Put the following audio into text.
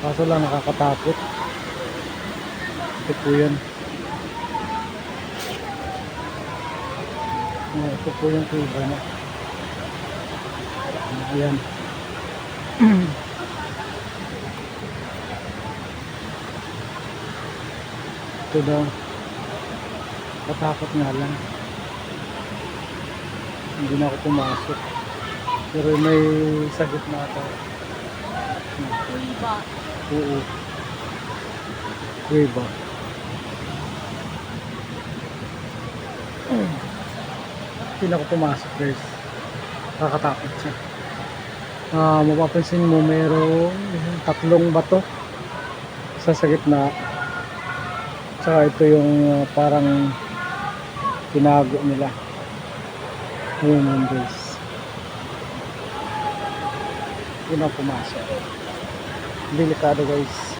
Kaso lang nakakatakot. Ito po yan. Ito po yung kuba na. Ayan. Ito daw. Katakot nga lang. Hindi na ako pumasok. Pero may sagot na ako. Kuiba. Oo. Kuweba. Hindi ako pumasok guys. Nakakatakot siya. Ah, mapapansin mo mayroong tatlong bato sa sa gitna. Tsaka ito yung ah, parang tinago nila. Ayun yun guys. Hindi na pumasok. Delikado guys.